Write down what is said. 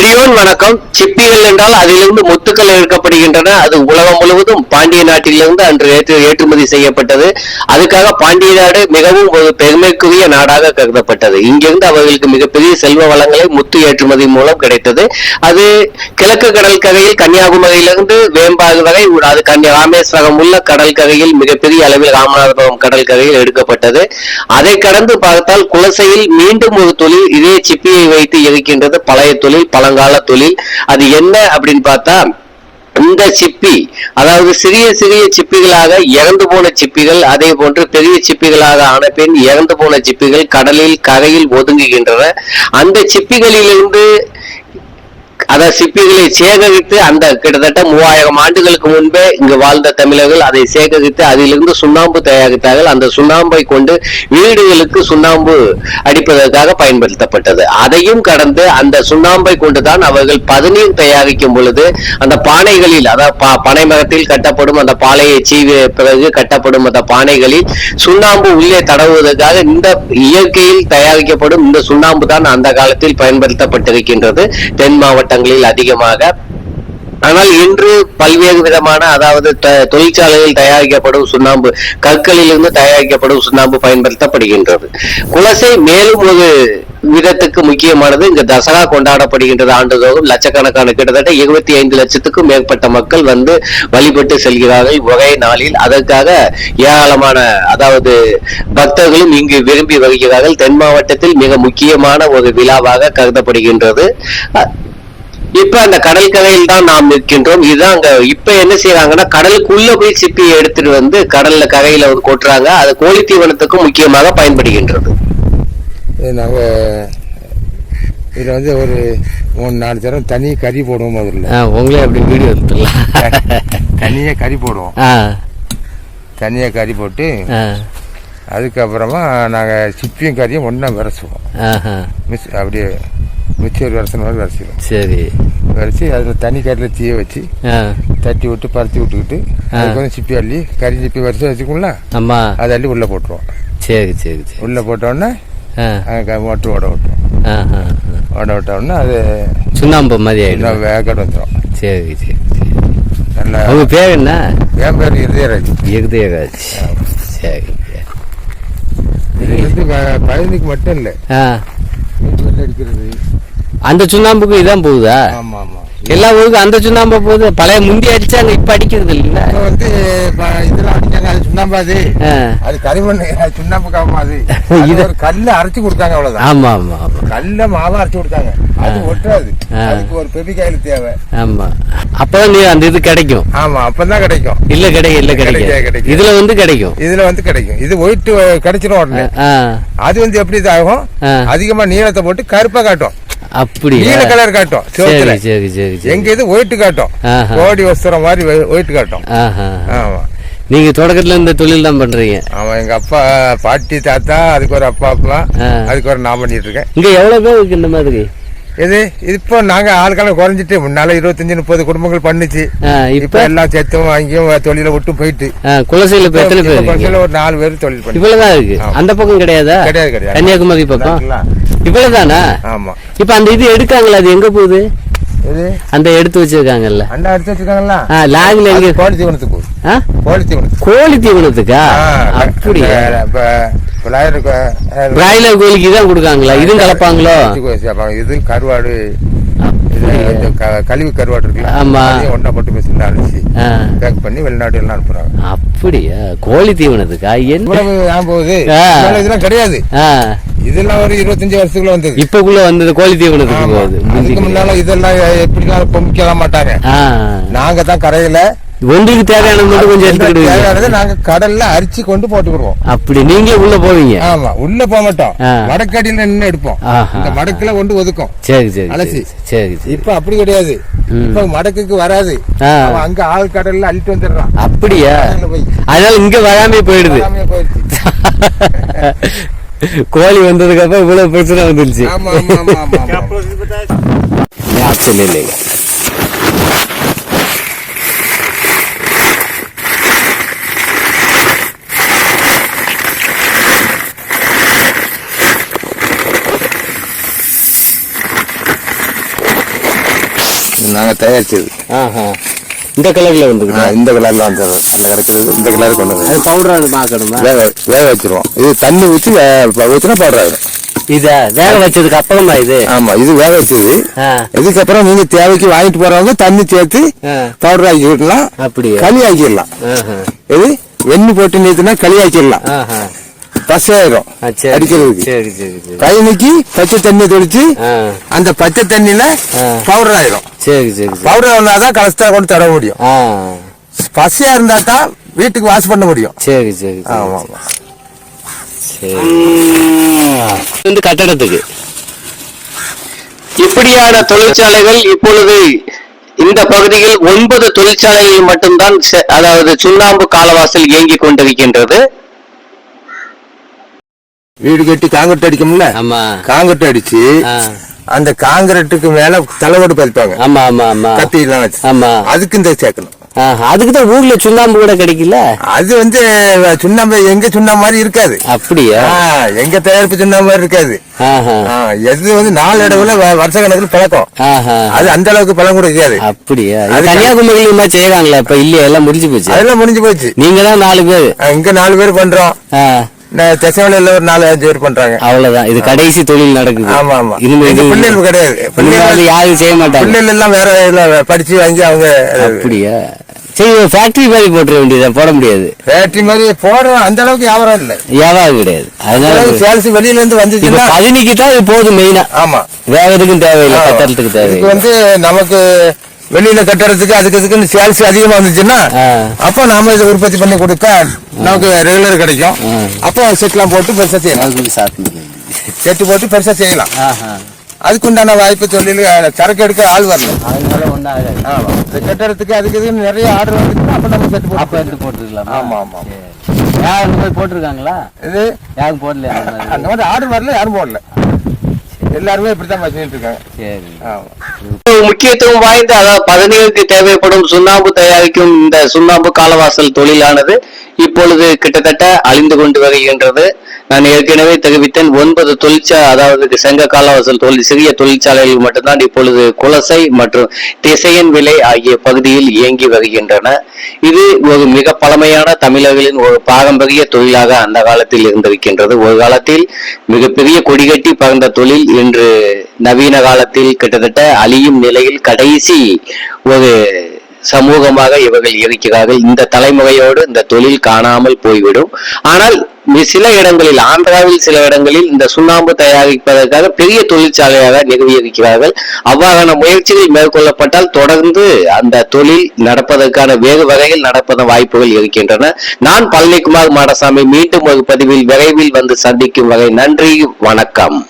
பெரியோன் வணக்கம். சிப்பிகள் என்றால் அதிலிருந்து முத்துக்கள் எடுக்கப்படுகின்றன. அது உலகம் முழுவதும் பாண்டிய நாட்டிலிருந்து அன்று ஏற்று ஏற்றுமதி செய்யப்பட்டது. அதுக்காக பாண்டிய நாடு மிகவும் ஒரு பெருமைக்குரிய நாடாக கருதப்பட்டது. இங்கிருந்து அவர்களுக்கு மிகப்பெரிய செல்வ வளங்களை முத்து ஏற்றுமதி மூலம் கிடைத்தது. அது கிழக்கு கடல் கரையில் கன்னியாகுமரியிலிருந்து வேம்பாறு வரை அது கன்னியா ராமேஸ்வரம் உள்ள கடற்கரையில் மிகப்பெரிய அளவில் ராமநாதபுரம் கடல் கரையில் எடுக்கப்பட்டது. அதை கடந்து பார்த்தால் குலசையில் மீண்டும் ஒரு தொழில் இதே சிப்பியை வைத்து இருக்கின்றது பழைய தொழில் பல பழங்கால தொழில் அது என்ன அப்படின்னு பார்த்தா இந்த சிப்பி அதாவது சிறிய சிறிய சிப்பிகளாக இறந்து போன சிப்பிகள் அதே போன்று பெரிய சிப்பிகளாக ஆன பின் இறந்து போன சிப்பிகள் கடலில் கரையில் ஒதுங்குகின்றன. அந்த சிப்பிகளிலிருந்து அத சிப்பிகளை சேகரித்து அந்த கிட்டத்தட்ட மூவாயிரம் ஆண்டுகளுக்கு முன்பே இங்கு வாழ்ந்த தமிழர்கள் அதை சேகரித்து அதிலிருந்து சுண்ணாம்பு தயாரித்தார்கள். அந்த சுண்ணாம்பை கொண்டு வீடுகளுக்கு சுண்ணாம்பு அடிப்பதற்காக பயன்படுத்தப்பட்டது. அதையும் கடந்து அந்த சுண்ணாம்பை கொண்டுதான் அவர்கள் பதநீர் தயாரிக்கும் பொழுது அந்த பானைகளில் அதாவது பா- பனை மரத்தில் கட்டப்படும் அந்த பாலையை சீவிய பிறகு கட்டப்படும் அந்த பானைகளில் சுண்ணாம்பு உள்ளே தடவுவதற்காக இந்த இயற்கையில் தயாரிக்கப்படும் இந்த சுண்ணாம்பு தான் அந்த காலத்தில் பயன்படுத்தப்பட்டிருக்கின்றது. தென் மாவட்டங்களில் அதிகமாக. ஆனால் இன்று பல்வேறு விதமான அதாவது தொழிற்சாலையில் தயாரிக்கப்படும் சுண்ணாம்பு கற்களிலிருந்து தயாரிக்கப்படும் சுண்ணாம்பு பயன்படுத்தப்படுகின்றது. குலசை மேலும் ஒரு விதத்துக்கு முக்கியமானது இங்கு தசரா கொண்டாடப்படுகின்றது ஆண்டுதோறும். லட்சக்கணக்கான கிட்டத்தட்ட இருபத்தி ஐந்து லட்சத்துக்கும் மேற்பட்ட மக்கள் வந்து வழிபட்டு செல்கிறார்கள். ஒரே நாளில் அதற்காக ஏராளமான அதாவது பக்தர்களும் இங்கு விரும்பி வருகிறார்கள். தென் மாவட்டத்தில் மிக முக்கியமான ஒரு விழாவாக கருதப்படுகின்றது. இப்ப அந்த கடல் கரையில் தான் நாம் நிற்கின்றோம். இதுதான் அங்க இப்ப என்ன செய்யறாங்கன்னா கடலுக்குள்ள போய் சிப்பியை எடுத்துட்டு வந்து கடல்ல கரையில வந்து கொட்டுறாங்க. அது கோழி தீவனத்துக்கும் முக்கியமாக பயன்படுகின்றது. இது நாங்கள் இதில் வந்து ஒரு மூணு நாலு தரம் தனி கறி போடுவோம் முதல்ல உங்களே அப்படி வீடியோ எடுத்துடலாம். தனியாக கறி போடுவோம். தனியாக கறி போட்டு அதுக்கப்புறமா நாங்கள் சிப்பியும் கறியும் ஒன்றா விரசுவோம். மிஸ் அப்படியே மிச்சர் விரசன மாதிரி விரசிடுவோம் சரி. விரசி அதில் தனி கறியில் தீய வச்சு தட்டி விட்டு பருத்தி விட்டுக்கிட்டு அதுக்கு வந்து சிப்பி அள்ளி கறி சிப்பி வரிசை வச்சுக்கோங்களா ஆமா. அதை அள்ளி உள்ளே போட்டுருவோம். சரி சரி சரி. உள்ளே போட்டோடனே மோட்டர் ஓட விட்டுருவோம் ஓட விட்டோடனே அது சுண்ணாம்பு மாதிரி இன்னும் வேகட் வந்துடும் சரி சரி சரி. நல்லா உங்க பேர் என்ன? என் பேர் இருதயராஜ். எகுதேராஜ் சரி இது வந்து பழனிக்கு மட்டும் இல்லை. அடிக்கிறது அந்த சுண்ணாம்புக்கு இதான் போகுதா? ஆமா ஆமா எல்லா ஊருக்கும் அந்த சுண்ணாம்பு போகுது. பழைய முந்தி அடிச்சாங்க இப்ப அடிக்கிறது இல்ல. வந்து இதெல்லாம் அடிச்சாங்க அது சுண்ணாம்பு அது. அது களிமண் அது சுண்ணாம்பு காமா அது. இது- ஒரு கல்ல அரைச்சு கொடுத்தாங்க அவ்வளவுதான். ஆமா ஆமா. ஆமா கல்ல மாவா அரைச்சு கொடுத்தாங்க. அது ஒட்டாது. அதுக்கு ஒரு பெபி காயில் தேவை. ஆமா. அப்பதான் நீ அந்த இது கிடைக்கும். ஆமா அப்பதான் கிடைக்கும். இல்ல கிடைக்கும் இல்ல கிடைக்கும். இதுல வந்து கிடைக்கும். இதுல வந்து கிடைக்கும். இது ஒயிட் கிடைச்சிடும் உடனே. அது வந்து எப்படி இதாகும். அதிகமா நீளத்தை போட்டு கருப்பா காட்டும். அப்படியா? நீல கலர் காட்டும் சரி சரி சரி எங்க இது ஒயிட் காட்டும். கோடி வஸ்திரம் மாதிரி ஒயிட் காட்டும். ஆமா. நீங்க தொடக்கத்துல இந்த தொழில் தான் பண்றீங்க. ஆமா எங்க அப்பா பாட்டி தாத்தா அதுக்கு ஒரு அப்பா அப்பா. அதுக்கு ஒரு நான் பண்ணிட்டு இருக்கேன். இங்க எவ்வளவு பேர் இருக்கு இந்த மாதிரி? இது இப்போ நாங்க ஆட்களை குறைஞ்சிட்டு முன்னால இருபத்தஞ்சு முப்பது குடும்பங்கள் பண்ணுச்சு. இப்ப எல்லாம் செத்தும் அங்கேயும் தொழில விட்டு போயிட்டு. குலசையில? கொஞ்சம் ஒரு நாலு பேர் தொழில் பண்ணி. இவ்வளவுதான் இருக்கு. அந்த பக்கம் கிடையாதா? கிடையாது கிடையாது. கன்னியாகுமரி பக்கம்? இவ்வளவுதானா? ஆமா. இப்ப அந்த இது எடுக்காங்களா? அது எங்க போகுது? அந்த எடுத்து வச்சிருக்காங்கல்ல. அண்டா அடிச்சு வச்சிருக்காங்களா ஆ, லாரில எங்க கோழி தீவனத்துக்கு? கோழி தீவனத்துக்கு. கோழி தீவனத்துக்கா? அப்படியா? பிராய்லர் கோழிக்கு தான் கொடுக்காங்களா? இதுவும் கலப்பாங்களோ. இது கருவாடு கழிவு கருவாடு இருக்குல்ல ஆமா. ஒண்ணா போட்டு மிஷின்ல அடிச்சு ஆ, பேக் பண்ணி வெளிநாட்டு எல்லாம் அனுப்புறாங்க. அப்படியா? கோழி தீவனத்துக்கா? என்ன? போகுது. இதெல்லாம் கிடையாது. இதெல்லாம் ஒரு இருபத்தஞ்சு வருஷத்துக்குள்ள வந்தது. இப்பக்குள்ள வந்தது கோழி தீவனத்துக்கு. போகுது. அதுக்கு. முன்னால இதெல்லாம் எப்படிலாம் பொமிக்கலாம் மாட்டாங்க. நாங்க தான் கரையில ஒன்றுக்கு தேவையானது மட்டும் கொஞ்சம் எடுத்துக்கிடுவீங்க தேவையானதை நாங்க கடல்ல அரிச்சு கொண்டு போட்டுக்கிடுவோம் அப்படி நீங்களே உள்ள போவீங்க. ஆமா உள்ள போக மாட்டோம். ஆ. மடக்கடியில நின்று எடுப்போம். இந்த மடக்குல கொண்டு ஒதுக்கும். சரி சரி அலசி. சரி, இப்ப அப்படி கிடையாது. இப்ப மடக்குக்கு வராது. அங்க ஆள் கடல்ல அள்ளிட்டு வந்துடுறான். அப்படியா? அதனால இங்க வராமே போயிடுது. கோழி வந்ததுக்கு அப்புறம் இவ்வளவு பிரச்சனை வந்துருச்சு. நாங்க தயாரிச்சது. இந்த கலர்ல வந்துருக்குதா ஆ, இந்த கலர்ல வந்தது இந்த கிடக்குறது இந்த கலர் கொண்டு வந்து அது பவுடர் அது மாக்கணுமா? வேக வேக வச்சிருவோம். இது தண்ணி ஊற்றி ஊற்றினா பவுடர் ஆகிடும் இத வேக வச்சதுக்கு அப்புறமா இது? ஆமா இது வேக வச்சது. இதுக்கப்புறம் நீங்க தேவைக்கு வாங்கிட்டு போறவங்க தண்ணி சேர்த்து பவுடர் ஆக்கிடலாம் அப்படியா? களி ஆக்கிடலாம். இது எண்ணெய் போட்டு நீத்துனா களி ஆக்கிடலாம். சரி அடிக்கிறதுக்கு. சரி சரி சரி கைனிக்கு பச்சை தண்ணி தெளிச்சு அந்த பச்சை தண்ணியில. பவுடர் ஆயிரும். சரி சரி பவுடர் ஆனாதான் கலஸ்ட்ரா கொண்டு தர முடியும். ஆ. பசையா இருந்தா தான் வீட்டுக்கு வாஷ் பண்ண முடியும். சரி சரி. ஆமா வந்து கட்டடத்துக்கு. இப்படியான தொழிற்சாலைகள் இப்பொழுது இந்த பகுதியில் ஒன்பது தொழிற்சாலைகள் மட்டும்தான் அதாவது சுண்ணாம்பு காலவாசல் இயங்கிக் கொண்டிருக்கின்றது. வீடு கட்டி காங்கிரட் அடிக்கும்ல? ஆமா. காங்கிரட் அடிச்சு அந்த காங்கிரட்டுக்கு மேல தலைவோடு பதிப்பாங்க. ஆமா ஆமா ஆமா. கத்தி ஆமா. அதுக்கு இந்த சேர்க்கணும். அதுக்கு தான் ஊர்ல சுண்ணாம்பு கூட கிடைக்கல? அது வந்து சுண்ணாம்பு எங்க சுண்ணாம்பு மாதிரி இருக்காது. அப்படியா? எங்க தயாரிப்பு சுண்ணாம்பு மாதிரி இருக்காது. எது வந்து நாலு இடவுல வருஷ கணக்கில் பழக்கம். அது அந்த அளவுக்கு பழம் கூட இருக்காது. அப்படியா? கன்னியாகுமரியில செய்யறாங்களா இப்ப இல்லையா? எல்லாம் முடிஞ்சு போச்சு? அதெல்லாம் முடிஞ்சு போச்சு. நீங்க தான் நாலு பேர். இங்க நாலு பேர் பண்றோம். தெசவலையில ஒரு நாலு அஞ்சு பேர் பண்றாங்க. அவ்வளவுதான். இது கடைசி தொழில் நடக்குது. ஆமா ஆமா. இது- பிள்ளைகள் கிடையாது. பிள்ளைகள் யாரும் செய்ய மாட்டாங்க. பிள்ளைகள் எல்லாம் வேற இதுல படிச்சு வாங்கி அவங்க அப்படியா? சரி ஃபேக்டரி மாதிரி போட்டுற வேண்டியதை போட முடியாது. ஃபேக்டரி மாதிரி போடுற அந்த அளவுக்கு வியாபாரம் இல்ல. வியாபாரம் கிடையாது. அதனால சேல்ஸ் வெளியில இருந்து வந்துச்சுன்னா பதினிக்கு தான் இது போதும் மெயினா ஆமா. வேற எதுக்கும் தேவையில்லை இதுக்கு தேவையில்லை. வந்து நமக்கு வெளியில கட்டுறதுக்கு அதுக்கு இதுக்குன்னு சேல்ஸ் அதிகமா இருந்துச்சுன்னா ஆ. அப்போ நாம இதை உற்பத்தி பண்ணி கொடுத்தா நமக்கு ரெகுலர் கிடைக்கும். அப்போ செட்லாம் போட்டு பெருசா செய்யலாம். அதுக்கு செட்டு போட்டு பெருசா செய்யலாம். ஆஹா அதுக்குண்டான வாய்ப்பு தொழில் சரக்கு எடுக்க ஆள் ஆகாது ஆமா. கட்டுறதுக்கு அதுக்கு இதுன்னு நிறைய ஆர்டர் வந்துச்சுன்னா அப்போ நம்ம செட்டு அப்ப போட்டு எடுத்து போட்டுருக்கலாம்? ஆமா ஆமா யாரும் மாதிரி போட்டிருக்காங்களா? இது யாரும் மாதிரி? அந்த மாதிரி ஆர்டர் வரல யாரும் போடல. எல்லாருமே இப்படித்தான் பண்ணிட்டு இருக்காங்க. சரி ஆமா. முக்கியத்துவம் வாய்ந்த அதாவது பதினேழுக்கு தேவைப்படும் சுண்ணாம்பு தயாரிக்கும் இந்த சுண்ணாம்பு காலவாசல் தொழிலானது இப்பொழுது கிட்டத்தட்ட அழிந்து கொண்டு வருகின்றது. நான் ஏற்கனவே தெரிவித்தேன் ஒன்பது தொழிற்சா அதாவது சங்க காலவாசல் தொழில் சிறிய தொழிற்சாலைகள் மட்டும்தான் இப்பொழுது குலசை மற்றும் திசையன் விலை ஆகிய பகுதியில் இயங்கி வருகின்றன. இது ஒரு மிக பழமையான தமிழர்களின் ஒரு பாரம்பரிய தொழிலாக அந்த காலத்தில் இருந்திருக்கின்றது. ஒரு காலத்தில் மிகப்பெரிய கொடிகட்டி பறந்த தொழில் இன்று நவீன காலத்தில் கிட்டத்தட்ட அழியும் நிலையில் கடைசி ஒரு சமூகமாக இவர்கள் இருக்கிறார்கள். இந்த தலைமுறையோடு இந்த தொழில் காணாமல் போய்விடும். ஆனால் சில இடங்களில் ஆந்திராவில் சில இடங்களில் இந்த சுண்ணாம்பு தயாரிப்பதற்காக பெரிய தொழிற்சாலையாக நிறுவி இருக்கிறார்கள் அவ்வாறான முயற்சிகள் மேற்கொள்ளப்பட்டால் தொடர்ந்து அந்த தொழில் நடப்பதற்கான வேறு வகையில் நடப்பத வாய்ப்புகள் இருக்கின்றன. நான் பழனிக்குமார் மாடசாமி மீண்டும் ஒரு பதிவில் விரைவில் வந்து சந்திக்கும் வகை நன்றி வணக்கம்.